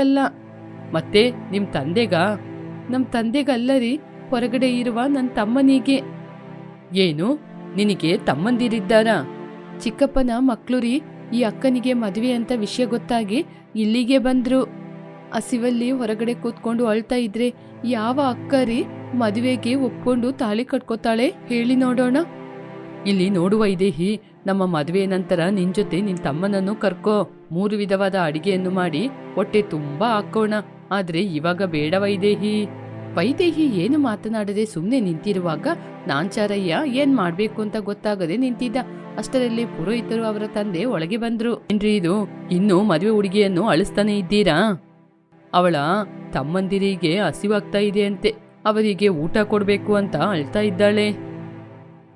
ಅಲ್ಲ ಮತ್ತೆ ನಿಮ್ ತಂದೆಗ? ನಮ್ ತಂದೆಗಲ್ಲ ರೀ ಹೊರಗಡೆ ಇರುವ ನನ್ನ ತಮ್ಮನಿಗೆ. ಏನು? ನಿನಗೆ ತಮ್ಮಂದಿರಿದ್ದಾರಾ? ಚಿಕ್ಕಪ್ಪನ ಮಕ್ಳು ರೀ ಈ ಅಕ್ಕನಿಗೆ ಮದುವೆ ಅಂತ ವಿಷಯ ಗೊತ್ತಾಗಿ ಇಲ್ಲಿಗೆ ಬಂದ್ರು. ಹಸಿವಲ್ಲಿ ಹೊರಗಡೆ ಕೂತ್ಕೊಂಡು ಅಳ್ತಾ ಇದ್ರೆ ಯಾವ ಅಕ್ಕ ರೀ ಮದುವೆಗೆ ಒಪ್ಕೊಂಡು ತಾಳಿ ಕಟ್ಕೋತಾಳೆ ಹೇಳಿ ನೋಡೋಣ. ಇಲ್ಲಿ ನೋಡುವ ಇದೇಹಿ ನಮ್ಮ ಮದುವೆ ನಂತರ ನಿನ್ ಜೊತೆ ನಿನ್ ತಮ್ಮನನ್ನು ಕರ್ಕೋ. ಮೂರು ವಿಧವಾದ ಅಡಿಗೆಯನ್ನು ಮಾಡಿ ಹೊಟ್ಟೆ ತುಂಬಾ ಹಾಕೋಣ. ಆದ್ರೆ ಇವಾಗ ಬೇಡ ವೈದೇಹಿ. ವೈದೇಹಿ ಏನು ಮಾತನಾಡದೆ ಸುಮ್ಮನೆ ನಿಂತಿರುವಾಗ ನಾಂಚಾರಯ್ಯ ಏನ್ ಮಾಡ್ಬೇಕು ಅಂತ ಗೊತ್ತಾಗದೆ ನಿಂತಿದ್ದ. ಅಷ್ಟರಲ್ಲಿ ಪುರೋಹಿತರು ಅವರ ತಂದೆ ಒಳಗೆ ಬಂದ್ರು. ಏನ್ರಿ ಇದು? ಇನ್ನು ಮದುವೆ ಹುಡುಗಿಯನ್ನು ಅಳಿಸ್ತಾನೆ ಇದ್ದೀರಾ? ಅವಳ ತಮ್ಮಂದಿರಿಗೆ ಹಸಿವಾಗ್ತಾ ಇದೆ ಅಂತೆ. ಅವರಿಗೆ ಊಟ ಕೊಡ್ಬೇಕು ಅಂತ ಅಳ್ತಾ ಇದ್ದಾಳೆ.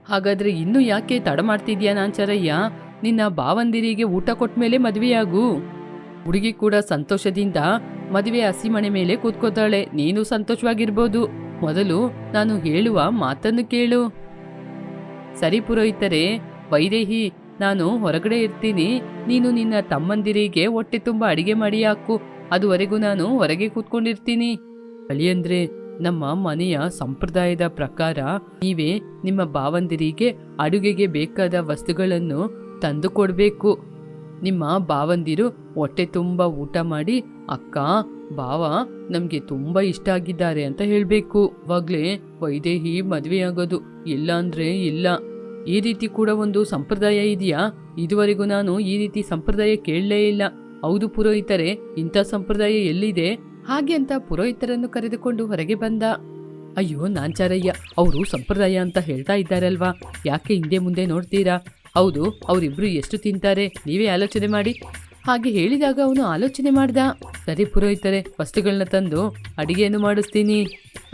ಹಾಗಾದ್ರೆ ಇನ್ನು ಯಾಕೆ ತಡ ಮಾಡ್ತಿದ್ಯಾ ನಾಂಚಾರಯ್ಯ ನಿನ್ನ ಭಾವಂದಿರಿಗೆ ಊಟ ಕೊಟ್ಮೇಲೆ ಮದುವೆಯಾಗು. ಹುಡುಗಿ ಕೂಡ ಸಂತೋಷದಿಂದ ಮದುವೆ ಹಸಿಮಣೆ ಮೇಲೆ ಕೂತ್ಕೋತಾಳೆ. ನೀನು ಸಂತೋಷವಾಗಿರ್ಬೋದು. ಮೊದಲು ನಾನು ಹೇಳುವ ಮಾತನ್ನು ಕೇಳು. ಸರಿ ಪುರೋಹಿತರೆ, ವೈದೇಹಿ, ನಾನು ಹೊರಗಡೆ ಇರ್ತೀನಿ. ನೀನು ನಿನ್ನ ತಮ್ಮಂದಿರಿಗೆ ಹೊಟ್ಟೆ ತುಂಬ ಅಡಿಗೆ ಮಾಡಿ ಹಾಕು. ಅದುವರೆಗೂ ನಾನು ಹೊರಗೆ ಕೂತ್ಕೊಂಡಿರ್ತೀನಿ. ಅಳಿಯಂದ್ರೆ ನಮ್ಮ ಮನೆಯ ಸಂಪ್ರದಾಯದ ಪ್ರಕಾರ ನೀವೇ ನಿಮ್ಮ ಭಾವಂದಿರಿಗೆ ಅಡುಗೆಗೆ ಬೇಕಾದ ವಸ್ತುಗಳನ್ನು ತಂದು ಕೊಡಬೇಕು ನಿಮ್ಮ ಭಾವಂದಿರು ಹೊಟ್ಟೆ ತುಂಬ ಊಟ ಮಾಡಿ, ಅಕ್ಕ, ಭಾವ, ನಮಗೆ ತುಂಬ ಇಷ್ಟ ಆಗಿದ್ದಾರೆ ಅಂತ ಹೇಳಬೇಕು. ಅವಾಗಲೇ ವೈದೇಹಿ ಮದುವೆಯಾಗೋದು ಇಲ್ಲ ಅಂದರೆ ಇಲ್ಲ. ಈ ರೀತಿ ಕೂಡ ಒಂದು ಸಂಪ್ರದಾಯ ಇದೆಯಾ? ಇದುವರೆಗೂ ನಾನು ಈ ರೀತಿ ಸಂಪ್ರದಾಯ ಕೇಳಲೇ ಇಲ್ಲ. ಹೌದು ಪುರೋಹಿತರೆ, ಇಂಥ ಸಂಪ್ರದಾಯ ಎಲ್ಲಿದೆ? ಹಾಗೆ ಅಂತ ಪುರೋಹಿತರನ್ನು ಕರೆದುಕೊಂಡು ಹೊರಗೆ ಬಂದ. ಅಯ್ಯೋ ನಾಂಚಾರಯ್ಯ ಅವರು ಸಂಪ್ರದಾಯ ಅಂತ ಹೇಳ್ತಾ ಇದ್ದಾರಲ್ವಾ? ಯಾಕೆ ಹಿಂದೆ ಮುಂದೆ ನೋಡ್ತೀರಾ? ಹೌದು, ಅವರಿಬ್ರು ಎಷ್ಟು ತಿಂತಾರೆ, ನೀವೇ ಆಲೋಚನೆ ಮಾಡಿ. ಹಾಗೆ ಹೇಳಿದಾಗ ಅವನು ಆಲೋಚನೆ ಮಾಡ್ದ. ಸರಿ ಪುರೋಹಿತರೆ ವಸ್ತುಗಳನ್ನ ತಂದು ಅಡಿಗೆಯನ್ನು ಮಾಡಿಸ್ತೀನಿ.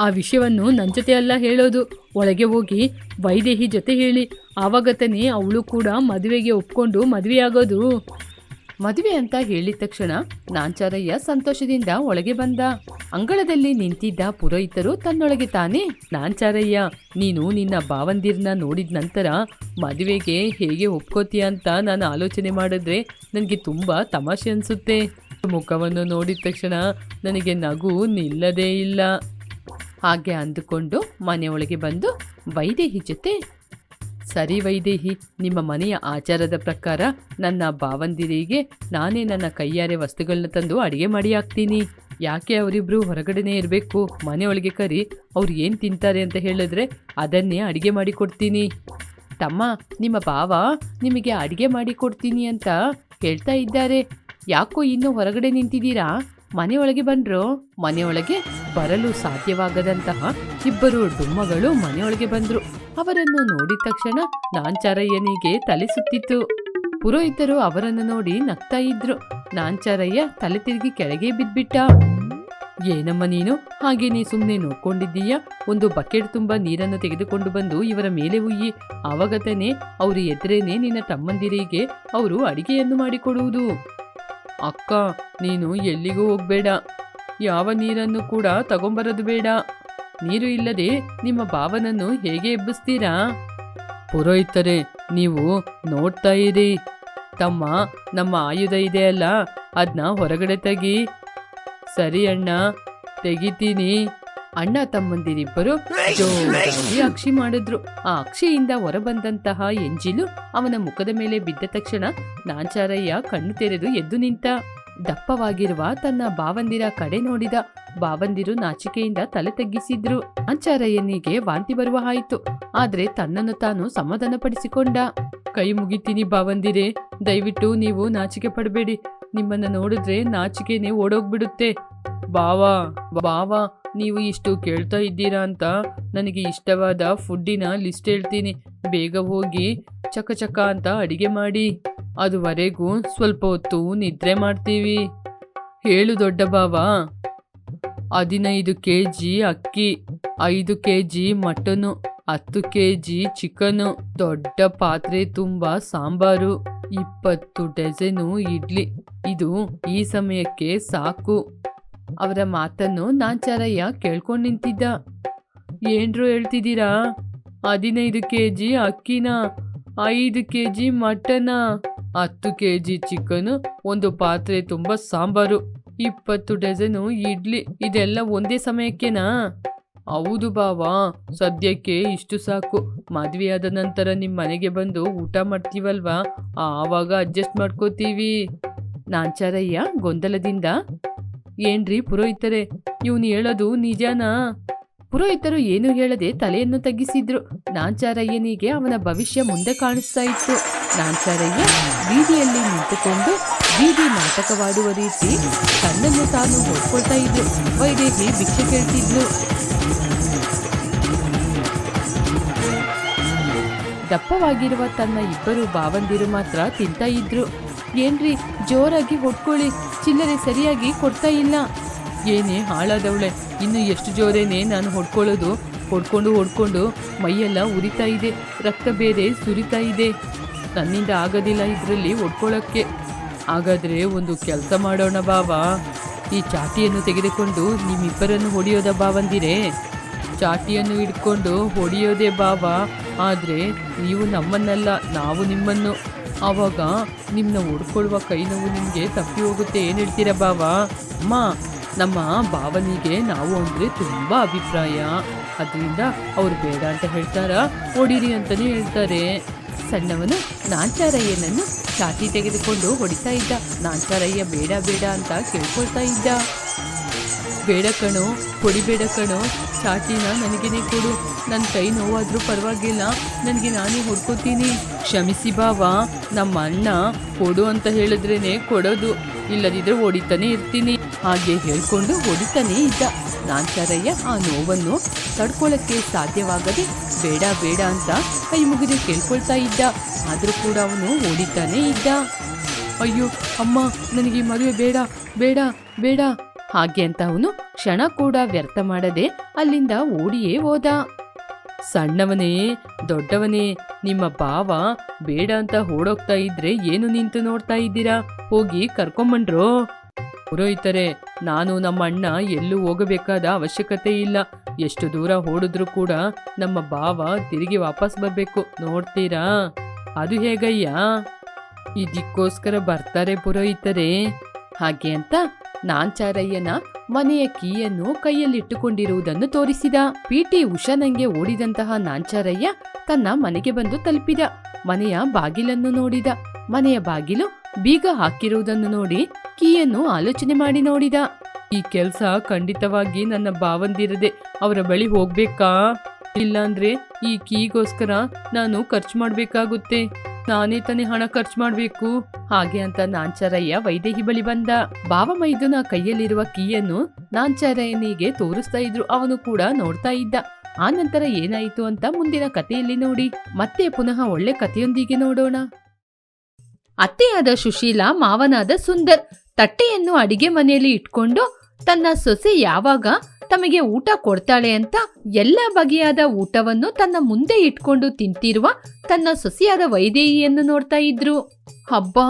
ಆ ವಿಷಯವನ್ನು ನನ್ನ ಜೊತೆ ಅಲ್ಲ ಹೇಳೋದು. ಒಳಗೆ ಹೋಗಿ ವೈದೇಹಿ ಜೊತೆ ಹೇಳಿ. ಆವಾಗ ತಾನೇ ಅವಳು ಕೂಡ ಮದುವೆಗೆ ಒಪ್ಕೊಂಡು ಮದುವೆಯಾಗೋದು. ಮದುವೆ ಅಂತ ಹೇಳಿದ ತಕ್ಷಣ ನಾಂಚಾರಯ್ಯ ಸಂತೋಷದಿಂದ ಒಳಗೆ ಬಂದ. ಅಂಗಳದಲ್ಲಿ ನಿಂತಿದ್ದ ಪುರೋಹಿತರು ತನ್ನೊಳಗೆ ತಾನೇ, ನಾಂಚಾರಯ್ಯ, ನೀನು ನಿನ್ನ ಭಾವಂದಿರ್ನ ನೋಡಿದ ನಂತರ ಮದುವೆಗೆ ಹೇಗೆ ಒಪ್ಕೋತೀಯ ಅಂತ ನಾನು ಆಲೋಚನೆ ಮಾಡಿದ್ರೆ ನನಗೆ ತುಂಬ ತಮಾಷೆ ಅನಿಸುತ್ತೆ. ಮುಖವನ್ನು ನೋಡಿದ ತಕ್ಷಣ ನನಗೆ ನಗು ನಿಲ್ಲದೇ ಇಲ್ಲ. ಹಾಗೆ ಅಂದುಕೊಂಡು ಮನೆಯೊಳಗೆ ಬಂದು ವೈದೇಹಿ ಜೊತೆ ಸರಿ ವೈದೇಹಿ ನಿಮ್ಮ ಮನೆಯ ಆಚಾರದ ಪ್ರಕಾರ ನನ್ನ ಭಾವಂದಿರಿಗೆ ನಾನೇ ನನ್ನ ಕೈಯಾರೆ ವಸ್ತುಗಳನ್ನ ತಂದು ಅಡಿಗೆ ಮಾಡಿ ಹಾಕ್ತೀನಿ. ಯಾಕೆ ಅವರಿಬ್ರು ಹೊರಗಡೆನೇ ಇರಬೇಕು? ಮನೆಯೊಳಗೆ ಕರಿ, ಅವ್ರು ಏನು ತಿಂತಾರೆ ಅಂತ ಹೇಳಿದ್ರೆ ಅದನ್ನೇ ಅಡಿಗೆ ಮಾಡಿ ಕೊಡ್ತೀನಿ. ತಮ್ಮ, ನಿಮ್ಮ ಭಾವ ನಿಮಗೆ ಅಡಿಗೆ ಮಾಡಿ ಕೊಡ್ತೀನಿ ಅಂತ ಹೇಳ್ತಾ ಇದ್ದಾರೆ. ಯಾಕೋ ಇನ್ನು ಹೊರಗಡೆ ನಿಂತಿದ್ದೀರಾ? ಮನೆಯೊಳಗೆ ಬಂದ್ರು, ಮನೆಯೊಳಗೆ ಬರಲು ಸಾಧ್ಯವಾಗದಂತಹ ಇಬ್ಬರು ಡುಮ್ಮಗಳು ಮನೆಯೊಳಗೆ ಬಂದ್ರು. ಅವರನ್ನು ನೋಡಿದ ತಕ್ಷಣ ನಾಂಚಾರಯ್ಯನಿಗೆ ತಲೆ ಸುತ್ತಿತ್ತು ಪುರೋಹಿತರು ಅವರನ್ನು ನೋಡಿ ನಗ್ತಾ ಇದ್ರು. ನಾಂಚಾರಯ್ಯ ತಲೆ ತಿರುಗಿ ಕೆಳಗೆ ಬಿದ್ಬಿಟ್ಟ. ಏನಮ್ಮ ನೀನು? ಹಾಗೆ ನೀ ಸುಮ್ಮನೆ ನೋಡ್ಕೊಂಡಿದ್ದೀಯ? ಒಂದು ಬಕೆಟ್ ತುಂಬ ನೀರನ್ನು ತೆಗೆದುಕೊಂಡು ಬಂದು ಇವರ ಮೇಲೆ ಉಯ್ಯಿ. ಆವಾಗತಾನೆ ಅವರು ಎದುರೇನೆ ನಿನ್ನ ತಮ್ಮಂದಿರಿಗೆ ಅವರು ಅಡಿಗೆಯನ್ನು ಮಾಡಿಕೊಡುವುದು. ಅಕ್ಕ, ನೀನು ಎಲ್ಲಿಗೂ ಹೋಗ್ಬೇಡ. ಯಾವ ನೀರನ್ನು ಕೂಡ ತಗೊಂಬರೋದು ಬೇಡ. ನೀರು ಇಲ್ಲದೆ ನಿಮ್ಮ ಭಾವನನ್ನು ಹೇಗೆ ಎಬ್ಬಿಸ್ತೀರಾ? ಪುರೋಹಿತರೆ, ನೀವು ನೋಡ್ತಾ ಇರಿ. ತಮ್ಮ, ನಮ್ಮ ಆಯುಧ ಇದೆ ಅಲ್ಲ ಅದನ್ನ ಹೊರಗಡೆ ತೆಗಿ. ಸರಿ ಅಣ್ಣ, ತೆಗಿತೀನಿ. ಅಣ್ಣ ತಮ್ಮಂದಿರಿಬ್ಬರು ಜೋರಾಗಿ ಅಕ್ಷಿ ಮಾಡಿದ್ರು. ಆ ಅಕ್ಷಿಯಿಂದ ಹೊರಬಂದಂತಹ ಎಂಜಿಲು ಅವನ ಮುಖದ ಮೇಲೆ ಬಿದ್ದ ತಕ್ಷಣ ನಾಂಚಾರಯ್ಯ ಕಣ್ಣು ತೆರೆದು ಎದ್ದು ನಿಂತ ದಪ್ಪವಾಗಿರುವ ತನ್ನ ಬಾವಂದಿರ ಕಡೆ ನೋಡಿದ. ಬಾವಂದಿರು ನಾಚಿಕೆಯಿಂದ ತಲೆ ತಗ್ಗಿಸಿದ್ರು. ನಾಂಚಾರಯ್ಯನಿಗೆ ವಾಂತಿ ಬರುವ ಆಯಿತು ಆದ್ರೆ ತನ್ನನ್ನು ತಾನು ಸಮಾಧಾನಪಡಿಸಿಕೊಂಡ. ಕೈ ಮುಗಿತೀನಿ ಬಾವಂದಿರೇ ದಯವಿಟ್ಟು ನೀವು ನಾಚಿಕೆ ಪಡಬೇಡಿ. ನಿಮ್ಮನ್ನ ನೋಡಿದ್ರೆ ನಾಚಿಕೆನೆ ಓಡೋಗ್ಬಿಡುತ್ತೆ. ಬಾವಾ ಬಾವಾ, ನೀವು ಇಷ್ಟು ಕೇಳ್ತಾ ಇದ್ದೀರಾ ಅಂತ ನನಗೆ ಇಷ್ಟವಾದ ಫುಡ್ಡಿನ ಲಿಸ್ಟ್ ಹೇಳ್ತೀನಿ. ಬೇಗ ಹೋಗಿ ಚಕ ಚಕ ಅಂತ ಅಡಿಗೆ ಮಾಡಿ. ಅದುವರೆಗೂ ಸ್ವಲ್ಪ ಹೊತ್ತು ನಿದ್ರೆ ಮಾಡ್ತೀವಿ. ಹೇಳು ದೊಡ್ಡ ಬಾವ. ಹದಿನೈದು ಕೆ ಜಿ ಅಕ್ಕಿ, ಐದು ಕೆ ಜಿ ಮಟನು, ಹತ್ತು ಕೆ ಜಿ ಚಿಕನು, ದೊಡ್ಡ ಪಾತ್ರೆ ತುಂಬ ಸಾಂಬಾರು, ಇಪ್ಪತ್ತು ಡಜನು ಇಡ್ಲಿ. ಇದು ಈ ಸಮಯಕ್ಕೆ ಸಾಕು. ಅವರ ಮಾತನ್ನು ನಾಂಚಾರಯ್ಯ ಕೇಳ್ಕೊಂಡು ನಿಂತಿದ್ದ. ಏನ್ರು ಹೇಳ್ತಿದ್ದೀರಾ? ಹದಿನೈದು ಕೆ ಜಿ ಅಕ್ಕಿನ, ಐದು ಕೆ ಜಿ ಮಟನ, ಹತ್ತು ಕೆ ಜಿ ಚಿಕನು, ಒಂದು ಪಾತ್ರೆ ತುಂಬ ಸಾಂಬಾರು, ಇಪ್ಪತ್ತು ಡಜನು ಇಡ್ಲಿ, ಇದೆಲ್ಲ ಒಂದೇ ಸಮಯಕ್ಕೆನಾ? ಹೌದು ಬಾವಾ, ಸದ್ಯಕ್ಕೆ ಇಷ್ಟು ಸಾಕು. ಮದುವೆಯಾದ ನಂತರ ನಿಮ್ಮ ಮನೆಗೆ ಬಂದು ಊಟ ಮಾಡ್ತೀವಲ್ವಾ? ಆವಾಗ ಅಡ್ಜಸ್ಟ್ ಮಾಡ್ಕೋತೀವಿ. ನಾಂಚಾರಯ್ಯ ಗೊಂದಲದಿಂದ ಏನ್ರಿ ಪುರೋಹಿತರೆ? ಇವನು ಹೇಳೋದು ನಿಜನಾ? ಪುರೋಹಿತರು ಏನು ಹೇಳದೆ ತಲೆಯನ್ನು ತಗ್ಗಿಸಿದ್ರು. ನಾಂಚಾರಯ್ಯನಿಗೆ ಅವನ ಭವಿಷ್ಯ ಮುಂದೆ ಕಾಣಿಸ್ತಾ ಇತ್ತು. ನಾಂಚಾರಯ್ಯ ಬೀದಿಯಲ್ಲಿ ನಿಂತುಕೊಂಡು ಬೀದಿ ನಾಟಕವಾಡುವ ರೀತಿ ತನ್ನನ್ನು ತಾನು ಹೊಡ್ಕೊಳ್ತಾ ಇದ್ರು. ವೈದೇಹಿ ಭಿಕ್ಷೆ ಕೇಳ್ತಿದ್ಲು. ದಪ್ಪವಾಗಿರುವ ತನ್ನ ಇಬ್ಬರು ಬಾವಂದಿರು ಮಾತ್ರ ತಿಂತಾ ಇದ್ರು. ಏನ್ರಿ, ಜೋರಾಗಿ ಹೊಡ್ಕೊಳ್ಳಿ. ಚಿಲ್ಲರೆ ಸರಿಯಾಗಿ ಕೊಡ್ತಾ ಇಲ್ಲ. ಏನೇ ಹಾಳಾದವಳೆ, ಇನ್ನು ಎಷ್ಟು ಜೋರೇನೆ ನಾನು ಹೊಡ್ಕೊಳ್ಳೋದು? ಹೊಡ್ಕೊಂಡು ಹೊಡ್ಕೊಂಡು ಮೈಯೆಲ್ಲ ಉರಿತಾ ಇದೆ, ರಕ್ತ ಬೇರೆ ಸುರಿತಾ ಇದೆ. ನನ್ನಿಂದ ಆಗೋದಿಲ್ಲ ಇದರಲ್ಲಿ ಹೊಡ್ಕೊಳ್ಳೋಕ್ಕೆ. ಹಾಗಾದರೆ ಒಂದು ಕೆಲಸ ಮಾಡೋಣ ಬಾವಾ. ಈ ಚಾಟಿಯನ್ನು ತೆಗೆದುಕೊಂಡು ನಿಮ್ಮಿಬ್ಬರನ್ನು ಹೊಡೆಯೋದ ಬಾವಂದಿರೇ? ಚಾಟಿಯನ್ನು ಹಿಡ್ಕೊಂಡು ಹೊಡೆಯೋದೇ ಬಾವ. ಆದರೆ ನೀವು ನಮ್ಮನ್ನಲ್ಲ, ನಾವು ನಿಮ್ಮನ್ನು. ಆವಾಗ ನಿಮ್ಮನ್ನ ಹೊಡ್ಕೊಳ್ಳುವ ಕೈ ನೋವು ನಿಮಗೆ ತಪ್ಪಿ ಹೋಗುತ್ತೆ. ಏನು ಹೇಳ್ತೀರಾ ಬಾವ ಅಮ್ಮ, ನಮ್ಮ ಭಾವನಿಗೆ ನಾವು ಅಂದರೆ ತುಂಬ ಅಭಿಪ್ರಾಯ. ಅದರಿಂದ ಅವ್ರು ಬೇಡ ಅಂತ ಹೇಳ್ತಾರ? ಹೊಡೀರಿ ಅಂತಲೇ ಹೇಳ್ತಾರೆ. ಸಣ್ಣವನು ನಾಂಚಾರಯ್ಯನನ್ನು ಚಾಟಿ ತೆಗೆದುಕೊಂಡು ಹೊಡಿತಾ ಇದ್ದ. ನಾಂಚಾರಯ್ಯ ಬೇಡ ಬೇಡ ಅಂತ ಕೇಳ್ಕೊಳ್ತಾ ಇದ್ದ. ಬೇಡ ಕಣೋ ಕೊಡಿಬೇಡ ಕಣೋ. ಚಾಟಿನ ನನಗೇನೆ ಕೊಡು. ನನ್ನ ಕೈ ನೋವಾದರೂ ಪರವಾಗಿಲ್ಲ. ನನಗೆ ನಾನೇ ಹೊಡ್ಕೋತೀನಿ. ಕ್ಷಮಿಸಿ ಬಾವಾ. ನಮ್ಮ ಅಣ್ಣ ಕೊಡು ಅಂತ ಹೇಳಿದ್ರೇ ಕೊಡೋದು. ಇಲ್ಲದಿದ್ರೆ ಹೊಡಿತಾನೆ ಇರ್ತೀನಿ. ಹಾಗೆ ಹೇಳ್ಕೊಂಡು ಹೊಡಿತಾನೇ ಇದ್ದ. ನಾಂಚಾರಯ್ಯ ಆ ನೋವನ್ನು ತಡ್ಕೊಳ್ಳೋಕ್ಕೆ ಸಾಧ್ಯವಾಗದೆ ಬೇಡ ಬೇಡ ಅಂತ ಕೈ ಮುಗಿದು ಕೇಳ್ಕೊಳ್ತಾ ಇದ್ದ. ಆದರೂ ಕೂಡ ಅವನು ಹೊಡಿತಾನೇ ಇದ್ದ. ಅಯ್ಯೋ, ಅಮ್ಮ, ನನಗೆ ಮದುವೆ ಬೇಡ ಬೇಡ ಬೇಡ. ಹಾಗೆ ಅಂತ ಅವನು ಕ್ಷಣ ಕೂಡ ವ್ಯರ್ಥ ಮಾಡದೆ ಅಲ್ಲಿಂದ ಓಡಿಯೇ ಹೋದ. ಸಣ್ಣವನೇ, ದೊಡ್ಡವನೇ, ನಿಮ್ಮ ಭಾವ ಬೇಡ ಅಂತ ಓಡೋಗ್ತಾ ಇದ್ರೆ ಏನು ನಿಂತು ನೋಡ್ತಾ ಇದ್ದೀರಾ? ಹೋಗಿ ಕರ್ಕೊಂಬಂಡ್ರೋ. ಪುರೋಹಿತರೆ, ನಾನು ನಮ್ಮ ಅಣ್ಣ ಎಲ್ಲೂ ಹೋಗಬೇಕಾದ ಅವಶ್ಯಕತೆ ಇಲ್ಲ. ಎಷ್ಟು ದೂರ ಓಡಿದ್ರೂ ಕೂಡ ನಮ್ಮ ಭಾವ ತಿರುಗಿ ವಾಪಸ್ ಬರಬೇಕು. ನೋಡ್ತೀರಾ? ಅದು ಹೇಗಯ್ಯ? ಇದಕ್ಕೋಸ್ಕರ ಬರ್ತಾರೆ ಪುರೋಹಿತರೆ. ಹಾಗೆ ಅಂತ ನಾಂಚಾರಯ್ಯನ ಮನೆಯ ಕೀಯನ್ನು ಕೈಯಲ್ಲಿಟ್ಟುಕೊಂಡಿರುವುದನ್ನು ತೋರಿಸಿದ. ಪಿಟಿ ಉಷಾನಂಗೆ ಓಡಿದಂತಹ ನಾಂಚಾರಯ್ಯ ತನ್ನ ಮನೆಗೆ ಬಂದು ತಲುಪಿದ. ಮನೆಯ ಬಾಗಿಲನ್ನು ನೋಡಿದ. ಮನೆಯ ಬಾಗಿಲು ಬೀಗ ಹಾಕಿರುವುದನ್ನು ನೋಡಿ ಕೀಯನ್ನು ಆಲೋಚನೆ ಮಾಡಿ ನೋಡಿದ. ಈ ಕೆಲಸ ಖಂಡಿತವಾಗಿ ನನ್ನ ಭಾವಂದಿರದೆ ಅವರ ಬಳಿ ಹೋಗ್ಬೇಕಾ? ಇಲ್ಲಾಂದ್ರೆ ಈ ಕೀಗೋಸ್ಕರ ನಾನು ಖರ್ಚು ಮಾಡ್ಬೇಕಾಗುತ್ತೆ. ನಾನೇ ತಾನೇ ಹಣ ಖರ್ಚು ಮಾಡಬೇಕು. ಹಾಗೆ ಅಂತ ನಾಂಚಾರಯ್ಯ ವೈದೇಹಿ ಬಳಿ ಬಂದ. ಬಾವ ಮೈದುನ ಕೈಯಲ್ಲಿರುವ ಕೀಯನ್ನು ನಾಂಚಾರಯ್ಯನಿಗೆ ತೋರಿಸ್ತಾ ಇದ್ರು. ಅವನು ಕೂಡ ನೋಡ್ತಾ ಇದ್ದ. ಆ ನಂತರ ಏನಾಯಿತು ಅಂತ ಮುಂದಿನ ಕಥೆಯಲ್ಲಿ ನೋಡಿ. ಮತ್ತೆ ಪುನಃ ಒಳ್ಳೆ ಕಥೆಯೊಂದಿಗೆ ನೋಡೋಣ. ಅತ್ತೆಯಾದ ಸುಶೀಲ, ಮಾವನಾದ ಸುಂದರ್ ತಟ್ಟೆಯನ್ನು ಅಡಿಗೆ ಮನೆಯಲ್ಲಿ ಇಟ್ಕೊಂಡು ತನ್ನ ಸೊಸೆ ಯಾವಾಗ ತಮಗೆ ಊಟ ಕೊಡ್ತಾಳೆ ಅಂತ ಎಲ್ಲ ಬಗೆಯಾದ ಊಟವನ್ನು ತನ್ನ ಮುಂದೆ ಇಟ್ಕೊಂಡು ತಿಂತಿರುವ ತನ್ನ ಸೊಸೆಯಾದ ವೈದೇಹಿಯನ್ನು ನೋಡ್ತಾ ಇದ್ರು. ಹಬ್ಬಾ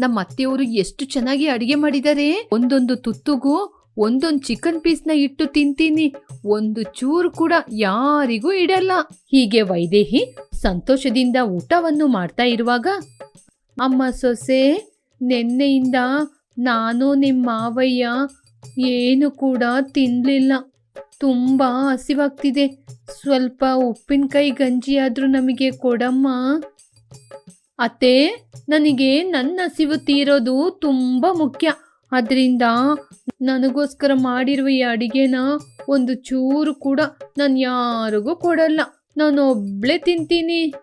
ನಮ್ಮ ಅತ್ತೆಯವರು ಎಷ್ಟು ಚೆನ್ನಾಗಿ ಅಡಿಗೆ ಮಾಡಿದ್ದಾರೆ ಒಂದೊಂದು ತುತ್ತುಗೂ ಒಂದೊಂದು ಚಿಕನ್ ಪೀಸ್ನ ಇಟ್ಟು ತಿಂತೀನಿ. ಒಂದು ಚೂರು ಕೂಡ ಯಾರಿಗೂ ಇಡಲ್ಲ. ಹೀಗೆ ವೈದೇಹಿ ಸಂತೋಷದಿಂದ ಊಟವನ್ನು ಮಾಡ್ತಾ ಇರುವಾಗ, ಅಮ್ಮ ಸೊಸೆ, ನಿನ್ನೆಯಿಂದ ನಾನು ನಿಮ್ಮ ಮಾವಯ್ಯ ಏನು ಕೂಡ ತಿನ್ನಲಿಲ್ಲ ತುಂಬ ಹಸಿವಾಗ್ತಿದೆ. ಸ್ವಲ್ಪ ಉಪ್ಪಿನಕಾಯಿ ಗಂಜಿ ಆದರೂ ನಮಗೆ ಕೊಡಮ್ಮ. ಅತ್ತೆ, ನನಗೆ ನನ್ನ ಹಸಿವು ತೀರೋದು ತುಂಬ ಮುಖ್ಯ. ಅದರಿಂದ ನನಗೋಸ್ಕರ ಮಾಡಿರುವ ಈ ಅಡಿಗೆನ ಒಂದು ಚೂರು ಕೂಡ ನಾನು ಯಾರಿಗೂ ಕೊಡಲ್ಲ. ನಾನು ಒಬ್ಳೆ ತಿಂತೀನಿ.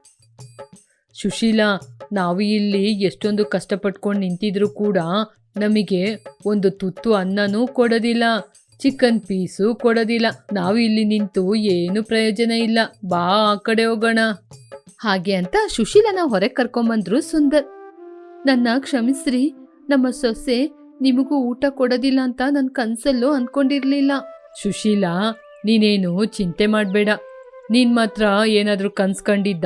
ಸುಶೀಲಾ, ನಾವು ಇಲ್ಲಿ ಎಷ್ಟೊಂದು ಕಷ್ಟಪಟ್ಕೊಂಡು ನಿಂತಿದ್ರು ಕೂಡ ನಮಗೆ ಒಂದು ತುತ್ತು ಅನ್ನನೂ ಕೊಡೋದಿಲ್ಲ, ಚಿಕನ್ ಪೀಸು ಕೊಡೋದಿಲ್ಲ. ನಾವು ಇಲ್ಲಿ ನಿಂತು ಏನು ಪ್ರಯೋಜನ ಇಲ್ಲ. ಬಾ ಆ ಕಡೆ ಹೋಗೋಣ. ಹಾಗೆ ಅಂತ ಸುಶೀಲನ ಹೊರಗೆ ಕರ್ಕೊಂಬಂದ್ರು ಸುಂದರ್. ನನ್ನ ಕ್ಷಮಿಸ್ರಿ, ನಮ್ಮ ಸೊಸೆ ನಿಮಗೂ ಊಟ ಕೊಡೋದಿಲ್ಲ ಅಂತ ನನ್ನ ಕನ್ಸಲ್ಲೂ ಅನ್ಕೊಂಡಿರ್ಲಿಲ್ಲ. ಸುಶೀಲಾ, ನೀನೇನು ಚಿಂತೆ ಮಾಡಬೇಡ. ನೀನ್ ಮಾತ್ರ ಏನಾದರೂ ಕನ್ಸ್ಕೊಂಡಿದ್ದ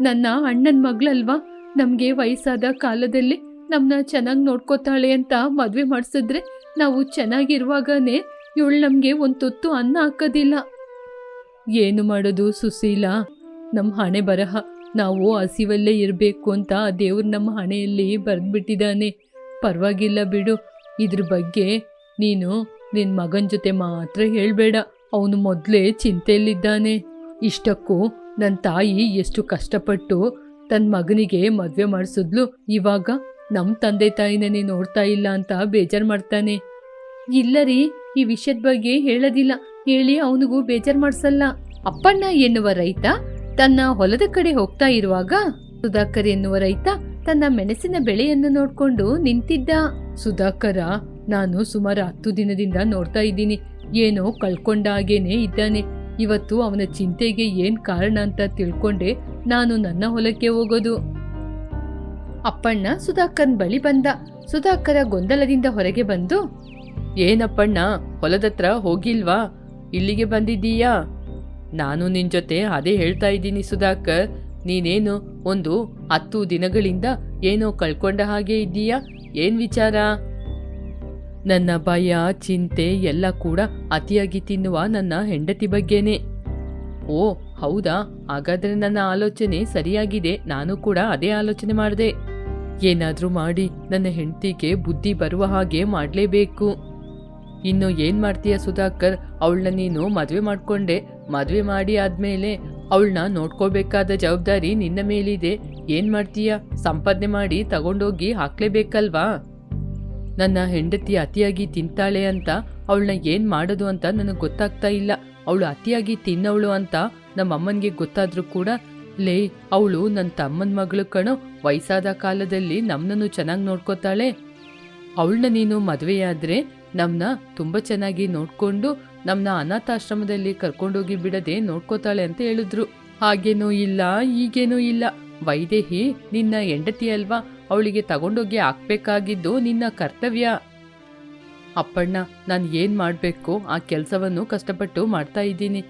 ನನ್ನ ಅಣ್ಣನ ಮಗಳಲ್ವಾ? ನಮಗೆ ವಯಸ್ಸಾದ ಕಾಲದಲ್ಲಿ ನಮ್ಮನ್ನ ಚೆನ್ನಾಗಿ ನೋಡ್ಕೋತಾಳೆ ಅಂತ ಮದುವೆ ಮಾಡಿಸಿದ್ರೆ ನಾವು ಚೆನ್ನಾಗಿರುವಾಗನೇ ಇವಳು ನಮಗೆ ಒಂದು ತುತ್ತು ಅನ್ನ ಹಾಕೋದಿಲ್ಲ. ಏನು ಮಾಡೋದು ಸುಶೀಲ? ನಮ್ಮ ಹಣೆ ಬರಹ. ನಾವು ಹಸಿವಲ್ಲೇ ಇರಬೇಕು ಅಂತ ದೇವ್ರು ನಮ್ಮ ಹಣೆಯಲ್ಲಿ ಬರೆದ್ಬಿಟ್ಟಿದ್ದಾನೆ. ಪರವಾಗಿಲ್ಲ ಬಿಡು. ಇದ್ರ ಬಗ್ಗೆ ನೀನು ನಿನ್ನ ಮಗನ ಜೊತೆ ಮಾತ್ರ ಹೇಳಬೇಡ. ಅವನು ಮೊದಲೇ ಚಿಂತೆಯಲ್ಲಿದ್ದಾನೆ. ಇಷ್ಟಕ್ಕೂ ನನ್ನ ತಾಯಿ ಎಷ್ಟು ಕಷ್ಟಪಟ್ಟು ತನ್ನ ಮಗನಿಗೆ ಮದುವೆ ಮಾಡಿಸಿದ್ಲು. ಇವಾಗ ನಮ್ಮ ತಂದೆ ತಾಯಿನೇ ನೋಡ್ತಾ ಇಲ್ಲ ಅಂತ ಬೇಜಾರು ಮಾಡ್ತಾನೆ. ಇಲ್ಲ ರೀ, ಈ ವಿಷಯದ ಬಗ್ಗೆ ಹೇಳೋದಿಲ್ಲ. ಹೇಳಿ ಅವನಿಗೂ ಬೇಜಾರು ಮಾಡಿಸಲ್ಲ. ಅಪ್ಪಣ್ಣ ಎನ್ನುವ ರೈತ ತನ್ನ ಹೊಲದ ಕಡೆ ಹೋಗ್ತಾ ಇರುವಾಗ ಸುಧಾಕರ್ ಎನ್ನುವ ರೈತ ತನ್ನ ಮೆಣಸಿನ ಬೆಳೆಯನ್ನು ನೋಡ್ಕೊಂಡು ನಿಂತಿದ್ದ. ಸುಧಾಕರ, ನಾನು ಸುಮಾರು ಹತ್ತು ದಿನದಿಂದ ನೋಡ್ತಾ ಇದ್ದೀನಿ. ಏನೋ ಕಳ್ಕೊಂಡ ಹಾಗೇನೆ ಇದ್ದಾನೆ. ಇವತ್ತು ಅವನ ಚಿಂತೆಗೆ ಏನ್ ಕಾರಣ ಅಂತ ತಿಳ್ಕೊಂಡೆ ನಾನು ನನ್ನ ಹೊಲಕ್ಕೆ ಹೋಗೋದು. ಅಪ್ಪಣ್ಣ ಸುಧಾಕರ್ ಬಳಿ ಬಂದ. ಸುಧಾಕರ ಗೊಂದಲದಿಂದ ಹೊರಗೆ ಬಂದು, ಏನಪ್ಪಣ್ಣ, ಹೊಲದತ್ರ ಹೋಗಿಲ್ವಾ? ಇಲ್ಲಿಗೆ ಬಂದಿದ್ದೀಯಾ? ನಾನು ನಿನ್ ಜೊತೆ ಅದೇ ಹೇಳ್ತಾ ಇದ್ದೀನಿ ಸುಧಾಕರ್. ನೀನೇನು ಒಂದು ಹತ್ತು ದಿನಗಳಿಂದ ಏನೋ ಕಳ್ಕೊಂಡ ಹಾಗೆ ಇದ್ದೀಯಾ? ಏನ್ ವಿಚಾರ? ನನ್ನ ಭಯ, ಚಿಂತೆ ಎಲ್ಲ ಕೂಡ ಅತಿಯಾಗಿ ತಿನ್ನುವ ನನ್ನ ಹೆಂಡತಿ ಬಗ್ಗೆನೇ. ಓ, ಹೌದಾ? ಹಾಗಾದ್ರೆ ನನ್ನ ಆಲೋಚನೆ ಸರಿಯಾಗಿದೆ. ನಾನು ಕೂಡ ಅದೇ ಆಲೋಚನೆ ಮಾಡಿದೆ. ಏನಾದ್ರೂ ಮಾಡಿ ನನ್ನ ಹೆಂಡತಿಗೆ ಬುದ್ಧಿ ಬರುವ ಹಾಗೆ ಮಾಡಲೇಬೇಕು. ಇನ್ನು ಏನು ಮಾಡ್ತೀಯ ಸುಧಾಕರ್? ಅವಳನ್ನ ನೀನು ಮದುವೆ ಮಾಡ್ಕೊಂಡೆ. ಮದುವೆ ಮಾಡಿ ಆದಮೇಲೆ ಅವಳನ್ನ ನೋಡ್ಕೋಬೇಕಾದ ಜವಾಬ್ದಾರಿ ನಿನ್ನ ಮೇಲಿದೆ. ಏನು ಮಾಡ್ತೀಯ? ಸಂಪಾದನೆ ಮಾಡಿ ತಗೊಂಡೋಗಿ ಹಾಕ್ಲೇಬೇಕಲ್ವಾ? ನನ್ನ ಹೆಂಡತಿ ಅತಿಯಾಗಿ ತಿಂತಾಳೆ ಅಂತ ಅವಳನ್ನ ಏನು ಮಾಡೋದು ಅಂತ ನನಗೆ ಗೊತ್ತಾಗ್ತಾ ಇಲ್ಲ. ಅವಳು ಅತಿಯಾಗಿ ತಿನ್ನವಳು ಅಂತ ನಮ್ಮ ಅಮ್ಮನಿಗೆ ಗೊತ್ತಾದರೂ ಕೂಡ ಲೇ, ಅವಳು ನನ್ನ ತಮ್ಮನ ಮಗಳು ಕಣೋ, ವಯಸ್ಸಾದ ಕಾಲದಲ್ಲಿ ನಮ್ಮನ್ನು ಚೆನ್ನಾಗಿ ನೋಡ್ಕೋತಾಳೆ. ಅವಳನ್ನ ನೀನು ಮದುವೆಯಾದ್ರೆ ನಮ್ಮನ್ನ ತುಂಬ ಚೆನ್ನಾಗಿ ನೋಡ್ಕೊಂಡು ನಮ್ಮನ್ನ ಅನಾಥಾಶ್ರಮದಲ್ಲಿ ಕರ್ಕೊಂಡೋಗಿ ಬಿಡದೆ ನೋಡ್ಕೋತಾಳೆ ಅಂತ ಹೇಳಿದ್ರು. ಹಾಗೇನೂ ಇಲ್ಲ, ಈಗೇನೂ ಇಲ್ಲ. ವೈದೇಹಿ, ನಿನ್ನ ಹೆಂಡತಿ ಅಲ್ವಾ? ಅವಳಿಗೆ ತಗೊಂಡೋಗಿ ಹಾಕ್ಬೇಕಾಗಿದ್ದು ನಿನ್ನ ಕರ್ತವ್ಯ. ಅಪ್ಪಣ್ಣ, ನಾನು ಏನು ಮಾಡಬೇಕು? ಆ ಕೆಲಸವನ್ನು ಕಷ್ಟಪಟ್ಟು ಮಾಡ್ತಾ ಇದ್ದೀನಿ.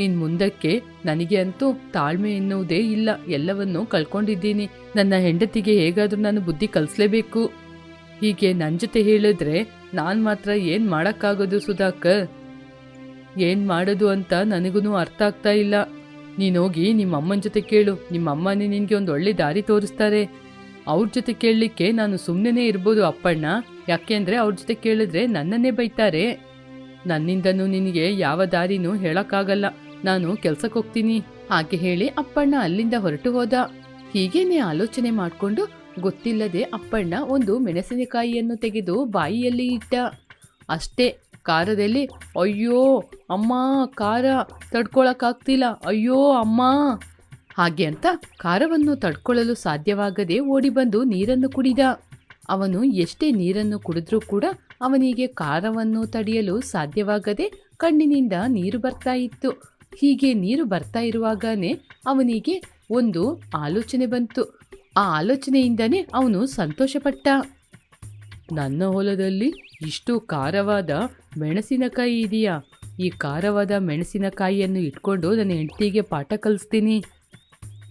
ಇನ್ನು ಮುಂದಕ್ಕೆ ನನಗೆ ಅಂತೂ ತಾಳ್ಮೆ ಎನ್ನುವುದೇ ಇಲ್ಲ. ಎಲ್ಲವನ್ನೂ ಕಳ್ಕೊಂಡಿದ್ದೀನಿ. ನನ್ನ ಹೆಂಡತಿಗೆ ಹೇಗಾದರೂ ನಾನು ಬುದ್ಧಿ ಕಲಿಸ್ಲೇಬೇಕು. ಹೀಗೆ ನನ್ನ ಜೊತೆ ಹೇಳಿದ್ರೆ ನಾನು ಮಾತ್ರ ಏನು ಮಾಡೋಕ್ಕಾಗೋದು ಸುಧಾಕರ್? ಏನು ಮಾಡೋದು ಅಂತ ನನಗೂ ಅರ್ಥ ಆಗ್ತಾ ಇಲ್ಲ. ನೀನೋಗಿ ನಿಮ್ಮ ಅಮ್ಮನ ಜೊತೆ ಕೇಳು. ನಿಮ್ಮ ಅಮ್ಮನೇ ನಿನಗೆ ಒಂದು ಒಳ್ಳೆ ದಾರಿ ತೋರಿಸ್ತಾರೆ. ಅವ್ರ ಜೊತೆ ಕೇಳಲಿಕ್ಕೆ ನಾನು ಸುಮ್ಮನೆ ಇರ್ಬೋದು ಅಪ್ಪಣ್ಣ. ಯಾಕೆಂದ್ರೆ ಅವ್ರ ಜೊತೆ ಕೇಳಿದ್ರೆ ನನ್ನನ್ನೇ ಬೈತಾರೆ. ನನ್ನಿಂದನೂ ನಿನಗೆ ಯಾವ ದಾರಿನೂ ಹೇಳಕ್ಕಾಗಲ್ಲ. ನಾನು ಕೆಲ್ಸಕ್ಕೆ ಹೋಗ್ತೀನಿ. ಹಾಗೆ ಹೇಳಿ ಅಪ್ಪಣ್ಣ ಅಲ್ಲಿಂದ ಹೊರಟು ಹೋದ. ಹೀಗೇನೆ ಆಲೋಚನೆ ಮಾಡಿಕೊಂಡು ಗೊತ್ತಿಲ್ಲದೆ ಅಪ್ಪಣ್ಣ ಒಂದು ಮೆಣಸಿನಕಾಯಿಯನ್ನು ತೆಗೆದು ಬಾಯಿಯಲ್ಲಿ ಇಟ್ಟ. ಅಷ್ಟೇ, ಖಾರದಲ್ಲಿ, ಅಯ್ಯೋ, ಅಮ್ಮ, ಖಾರ ತಡ್ಕೊಳಕ್ಕಾಗ್ತಿಲ್ಲ. ಅಯ್ಯೋ, ಅಮ್ಮ. ಹಾಗೆ ಅಂತ ಖಾರವನ್ನು ತಡ್ಕೊಳ್ಳಲು ಸಾಧ್ಯವಾಗದೆ ಓಡಿ ಬಂದು ನೀರನ್ನು ಕುಡಿದ. ಅವನು ಎಷ್ಟೇ ನೀರನ್ನು ಕುಡಿದ್ರೂ ಕೂಡ ಅವನಿಗೆ ಕಾರವನ್ನು ತಡೆಯಲು ಸಾಧ್ಯವಾಗದೆ ಕಣ್ಣಿನಿಂದ ನೀರು ಬರ್ತಾ ಇತ್ತು. ಹೀಗೆ ನೀರು ಬರ್ತಾ ಇರುವಾಗನೇ ಅವನಿಗೆ ಒಂದು ಆಲೋಚನೆ ಬಂತು. ಆ ಆಲೋಚನೆಯಿಂದನೇ ಅವನು ಸಂತೋಷಪಟ್ಟ. ನನ್ನ ಹೊಲದಲ್ಲಿ ಇಷ್ಟು ಖಾರವಾದ ಮೆಣಸಿನಕಾಯಿ ಇದೆಯಾ? ಈ ಖಾರವಾದ ಮೆಣಸಿನಕಾಯಿಯನ್ನು ಇಟ್ಕೊಂಡು ನನ್ನ ಹೆಂಡತಿಗೆ ಪಾಠ ಕಲಿಸ್ತೀನಿ.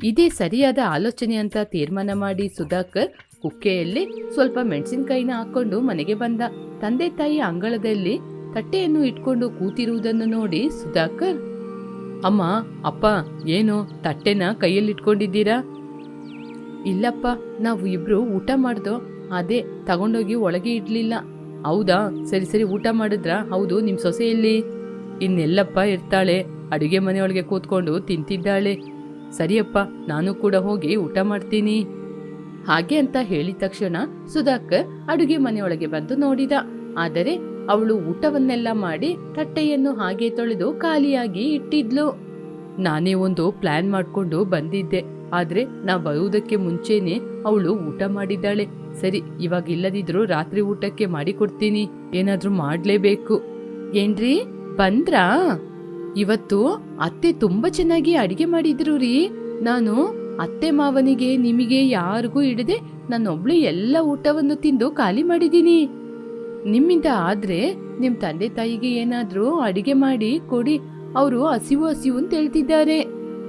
ಇದೇ ಸರಿಯಾದ ಆಲೋಚನೆ ಅಂತ ತೀರ್ಮಾನ ಮಾಡಿ ಸುಧಾಕರ್ ಕುಕ್ಕೆಯಲ್ಲಿ ಸ್ವಲ್ಪ ಮೆಣಸಿನಕಾಯಿನ ಹಾಕೊಂಡು ಮನೆಗೆ ಬಂದ. ತಂದೆ ತಾಯಿ ಅಂಗಳದಲ್ಲಿ ತಟ್ಟೆಯನ್ನು ಇಟ್ಕೊಂಡು ಕೂತಿರುವುದನ್ನು ನೋಡಿ ಸುಧಾಕರ್, ಅಮ್ಮ, ಅಪ್ಪ, ಏನು ತಟ್ಟೆನ ಕೈಯಲ್ಲಿ ಇಟ್ಕೊಂಡಿದ್ದೀರಾ ಇಲ್ಲಪ್ಪ, ನಾವು ಇಬ್ರು ಊಟ ಮಾಡ್ದೋ, ಅದೇ ತಗೊಂಡೋಗಿ ಒಳಗೆ ಇಡ್ಲಿಲ್ಲ. ಹೌದಾ? ಸರಿ ಸರಿ, ಊಟ ಮಾಡಿದ್ರಾ? ಹೌದು ನಿಮ್ಮ ಸೊಸೆ ಇಲ್ಲಿ ಇನ್ನೆಲ್ಲಪ್ಪ ಇರ್ತಾಳೆ, ಅಡುಗೆ ಮನೆಯೊಳಗೆ ಕೂತ್ಕೊಂಡು ತಿಂತಿದ್ದಾಳೆ. ಸರಿಯಪ್ಪ, ನಾನು ಕೂಡ ಹೋಗಿ ಊಟ ಮಾಡ್ತೀನಿ. ಹಾಗೆ ಅಂತ ಹೇಳಿದ ತಕ್ಷಣ ಸುಧಾಕರ್ ಅಡುಗೆ ಮನೆಯೊಳಗೆ ಬಂದು ನೋಡಿದ. ಆದರೆ ಅವಳು ಊಟವನ್ನೆಲ್ಲ ಮಾಡಿ ತಟ್ಟೆಯನ್ನು ಹಾಗೆ ತೊಳೆದು ಖಾಲಿಯಾಗಿ ಇಟ್ಟಿದ್ಲು. ನಾನೇ ಒಂದು ಪ್ಲಾನ್ ಮಾಡ್ಕೊಂಡು ಬಂದಿದ್ದೆ. ಆದ್ರೆ ನಾ ಬರುವುದಕ್ಕೆ ಮುಂಚೆನೆ ಅವಳು ಊಟ ಮಾಡಿದ್ದಾಳೆ. ಸರಿ, ಇವಾಗ ಇಲ್ಲದಿದ್ರು ರಾತ್ರಿ ಊಟಕ್ಕೆ ಮಾಡಿಕೊಡ್ತೀನಿ. ಏನಾದ್ರೂ ಮಾಡ್ಲೇಬೇಕು. ಏನ್ರಿ? ಬಂದ್ರಾ? ಇವತ್ತು ಅತ್ತೆ ತುಂಬಾ ಚೆನ್ನಾಗಿ ಅಡಿಗೆ ಮಾಡಿದ್ರು ರೀ. ನಾನು ಅತ್ತೆ ಮಾವನಿಗೆ ನಿಮಗೆ ಯಾರಿಗೂ ಇಡದೆ ನಾನೊಬ್ಳು ಎಲ್ಲ ಊಟವನ್ನು ತಿಂದು ಖಾಲಿ ಮಾಡಿದ್ದೀನಿ. ನಿಮ್ಮಿಂದ ಆದ್ರೆ ನಿಮ್ಮ ತಂದೆ ತಾಯಿಗೆ ಏನಾದರೂ ಅಡಿಗೆ ಮಾಡಿ ಕೊಡಿ, ಅವರು ಹಸಿವು ಹಸಿವು ಅಂತ ಹೇಳ್ತಿದ್ದಾರೆ.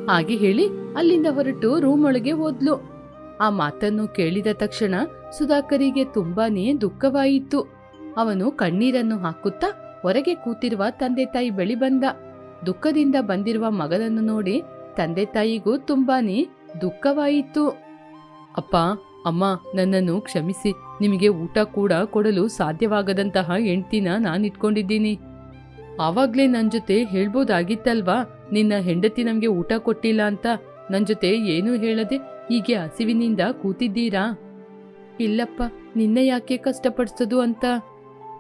ಹಾಗೆ ಹೇಳಿ ಅಲ್ಲಿಂದ ಹೊರಟು ರೂಮ್ ಒಳಗೆ ಹೋದ್ಲು. ಆ ಮಾತನ್ನು ಕೇಳಿದ ತಕ್ಷಣ ಸುಧಾಕರಿಗೆ ತುಂಬಾನೇ ದುಃಖವಾಯಿತು. ಅವನು ಕಣ್ಣೀರನ್ನು ಹಾಕುತ್ತಾ ಹೊರಗೆ ಕೂತಿರುವ ತಂದೆ ತಾಯಿ ಬಳಿ ಬಂದ. ದುಃಖದಿಂದ ಬಂದಿರುವ ಮಗನನ್ನು ನೋಡಿ ತಂದೆ ತಾಯಿಗೂ ತುಂಬಾನೇ ದುಃಖವಾಯಿತು. ಅಪ್ಪ, ಅಮ್ಮ, ನನ್ನನ್ನು ಕ್ಷಮಿಸಿ. ನಿಮಗೆ ಊಟ ಕೂಡ ಕೊಡಲು ಸಾಧ್ಯವಾಗದಂತಹ ಹೆಂಡ್ತಿನ ನಾನು ಇಟ್ಕೊಂಡಿದ್ದೀನಿ. ಆವಾಗ್ಲೇ ನನ್ನ ಜೊತೆ ಹೇಳ್ಬೋದಾಗಿತ್ತಲ್ವಾ? ನಿನ್ನ ಹೆಂಡತಿ ನಮಗೆ ಊಟ ಕೊಟ್ಟಿಲ್ಲ ಅಂತ. ನನ್ನ ಜೊತೆ ಏನೂ ಹೇಳದೆ ಹೀಗೆ ಹಸಿವಿನಿಂದ ಕೂತಿದ್ದೀರಾ? ಇಲ್ಲಪ್ಪ, ನಿನ್ನ ಯಾಕೆ ಕಷ್ಟಪಡಿಸೋದು ಅಂತ?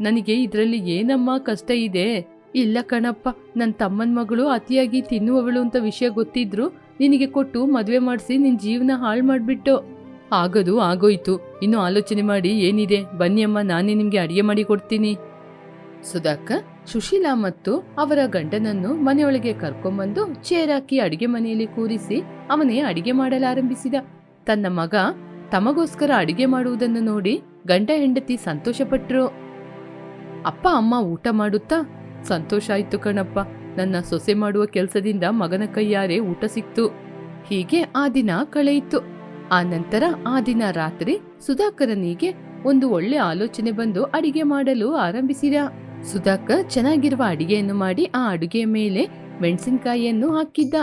ನನಗೆ ಇದರಲ್ಲಿ ಏನಮ್ಮ ಕಷ್ಟ ಇದೆ? ಇಲ್ಲ ಕಣಪ್ಪ ನನ್ನ ತಮ್ಮನ ಮಗಳು ಅತಿಯಾಗಿ ತಿನ್ನುವವಳು ಅಂತ ವಿಷಯ ಗೊತ್ತಿದ್ರು ನಿನಗೆ ಕೊಟ್ಟು ಮದುವೆ ಮಾಡಿಸಿ ನಿನ್ನ ಜೀವನ ಹಾಳು ಮಾಡಿಬಿಟ್ಟು. ಆಗೋದು, ಆಗೋಯ್ತು. ಇನ್ನು ಆಲೋಚನೆ ಮಾಡಿ ಏನಿದೆ? ಬನ್ನಿ ಅಮ್ಮ, ನಾನೇ ನಿಮಗೆ ಅಡಿಗೆ ಮಾಡಿ ಕೊಡ್ತೀನಿ. ಸುಧಾಕ, ಸುಶೀಲಾ ಮತ್ತು ಅವರ ಗಂಡನನ್ನು ಮನೆಯೊಳಗೆ ಕರ್ಕೊಂಬಂದು ಹಾಕಿ ಅಡಿಗೆ ಮನೆಯಲ್ಲಿ ಕೂರಿಸಿ ಅವನೇ ಅಡಿಗೆ ಮಾಡಲಾರಂಭಿಸಿದ. ತನ್ನ ಮಗ ತಮಗೋಸ್ಕರ ಅಡಿಗೆ ಮಾಡುವುದನ್ನು ನೋಡಿ ಗಂಡ ಹೆಂಡತಿ ಸಂತೋಷಪಟ್ರು. ಅಪ್ಪ, ಅಮ್ಮ ಊಟ ಮಾಡುತ್ತಾ? ಸಂತೋಷ ಆಯ್ತು ಕಣಪ್ಪ. ನನ್ನ ಸೊಸೆ ಮಾಡುವ ಕೆಲಸದಿಂದ ಮಗನ ಕೈಯಾರೆ ಊಟ ಸಿಕ್ತು. ಹೀಗೆ ಆ ದಿನ ಕಳೆಯಿತು. ಆ ನಂತರ ಆ ದಿನ ರಾತ್ರಿ ಸುಧಾಕರನಿಗೆ ಒಂದು ಒಳ್ಳೆ ಆಲೋಚನೆ ಬಂದು ಅಡಿಗೆ ಮಾಡಲು ಆರಂಭಿಸಿದ. ಸುಧಾಕರ್ ಚೆನ್ನಾಗಿರುವ ಅಡಿಗೆಯನ್ನು ಮಾಡಿ ಆ ಅಡುಗೆ ಮೇಲೆ ಮೆಣಸಿನಕಾಯಿಯನ್ನು ಹಾಕಿದ್ದ.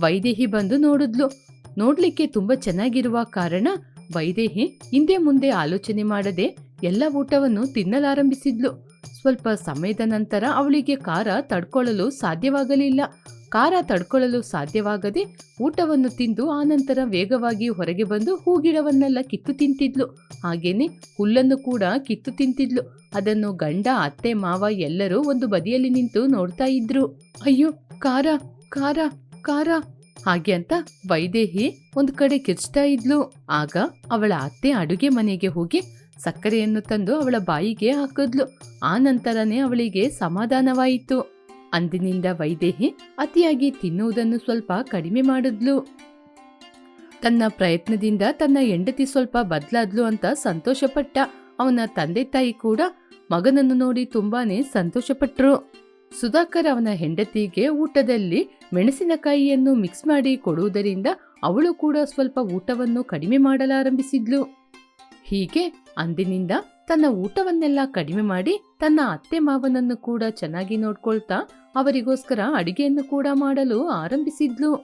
ವೈದೇಹಿ ಬಂದು ನೋಡಿದ್ಲು. ನೋಡ್ಲಿಕ್ಕೆ ತುಂಬಾ ಚೆನ್ನಾಗಿರುವ ಕಾರಣ ವೈದೇಹಿ ಹಿಂದೆ ಮುಂದೆ ಆಲೋಚನೆ ಮಾಡದೆ ಎಲ್ಲ ಊಟವನ್ನು ತಿನ್ನಲಾರಂಭಿಸಿದ್ಲು. ಸ್ವಲ್ಪ ಸಮಯದ ನಂತರ ಅವಳಿಗೆ ಖಾರ ತಡ್ಕೊಳ್ಳಲು ಸಾಧ್ಯವಾಗಲಿಲ್ಲ. ಖಾರ ತಡ್ಕೊಳ್ಳಲು ಸಾಧ್ಯವಾಗದೆ ಊಟವನ್ನು ತಿಂದು ಆನಂತರ ವೇಗವಾಗಿ ಹೊರಗೆ ಬಂದು ಹೂಗಿಡವನ್ನೆಲ್ಲ ಕಿತ್ತು ತಿಂತಿದ್ಲು. ಹಾಗೇನೆ ಹುಲ್ಲನ್ನು ಕೂಡ ಕಿತ್ತು ತಿಂತಿದ್ಲು. ಅದನ್ನು ಗಂಡ, ಅತ್ತೆ, ಮಾವ ಎಲ್ಲರೂ ಒಂದು ಬದಿಯಲ್ಲಿ ನಿಂತು ನೋಡ್ತಾ ಇದ್ರು. ಅಯ್ಯೋ, ಖಾರ ಖಾರ ಖಾರ ಹಾಗೆ ಅಂತ ವೈದೇಹಿ ಒಂದು ಕಡೆ ಕಿರ್ಚ್ತಾ ಇದ್ಲು. ಆಗ ಅವಳ ಅತ್ತೆ ಅಡುಗೆ ಮನೆಗೆ ಹೋಗಿ ಸಕ್ಕರೆಯನ್ನು ತಂದು ಅವಳ ಬಾಯಿಗೆ ಹಾಕಿದ್ಲು. ಆ ನಂತರನೇ ಅವಳಿಗೆ ಸಮಾಧಾನವಾಯಿತು. ಅಂದಿನಿಂದ ವೈದೇಹಿ ಅತಿಯಾಗಿ ತಿನ್ನುವುದನ್ನು ಸ್ವಲ್ಪ ಕಡಿಮೆ ಮಾಡಿದ್ಲು. ತನ್ನ ಪ್ರಯತ್ನದಿಂದ ತನ್ನ ಹೆಂಡತಿ ಸ್ವಲ್ಪ ಬದಲಾದ್ಲು ಅಂತ ಸಂತೋಷಪಟ್ಟ. ಅವನ ತಂದೆ ತಾಯಿ ಕೂಡ ಮಗನನ್ನು ನೋಡಿ ತುಂಬಾನೇ ಸಂತೋಷಪಟ್ಟರು ಸುಧಾಕರ್ ಅವನ ಹೆಂಡತಿಗೆ ಊಟದಲ್ಲಿ ಮೆಣಸಿನಕಾಯಿಯನ್ನು ಮಿಕ್ಸ್ ಮಾಡಿ ಕೊಡುವುದರಿಂದ ಅವಳು ಕೂಡ ಸ್ವಲ್ಪ ಊಟವನ್ನು ಕಡಿಮೆ ಮಾಡಲಾರಂಭಿಸಿದ್ಲು. ಹೀಗೆ ಅಂದಿನಿಂದ ತನ್ನ ಊಟವನ್ನೆಲ್ಲ ಕಡಿಮೆ ಮಾಡಿ ತನ್ನ ಅತ್ತೆ ಮಾವನನ್ನು ಕೂಡ ಚೆನ್ನಾಗಿ ನೋಡ್ಕೊಳ್ತಾ ಅವರಿಗೋಸ್ಕರ ಅಡಿಗೆಯನ್ನು ಕೂಡ ಮಾಡಲು ಆರಂಭಿಸಿದ್ಲು.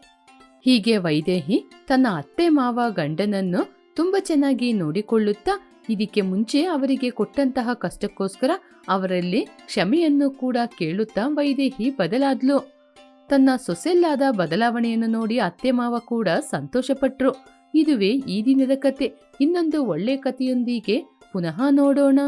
ಹೀಗೆ ವೈದೇಹಿ ತನ್ನ ಅತ್ತೆ ಮಾವ ಗಂಡನನ್ನು ತುಂಬಾ ಚೆನ್ನಾಗಿ ನೋಡಿಕೊಳ್ಳುತ್ತಾ ಇದಕ್ಕೆ ಮುಂಚೆ ಅವರಿಗೆ ಕೊಟ್ಟಂತಹ ಕಷ್ಟಕ್ಕೋಸ್ಕರ ಅವರಲ್ಲಿ ಕ್ಷಮೆಯನ್ನು ಕೂಡ ಕೇಳುತ್ತಾ ವೈದೇಹಿ ಬದಲಾದ್ಲು. ತನ್ನ ಸೊಸೆಲ್ಲಾದ ಬದಲಾವಣೆಯನ್ನು ನೋಡಿ ಅತ್ತೆ ಮಾವ ಕೂಡ ಸಂತೋಷಪಟ್ರು. ಇದುವೇ ಈ ದಿನದ ಕತೆ. ಇನ್ನೊಂದು ಒಳ್ಳೆ ಕಥೆಯೊಂದಿಗೆ ಪುನಃ ನೋಡೋಣ.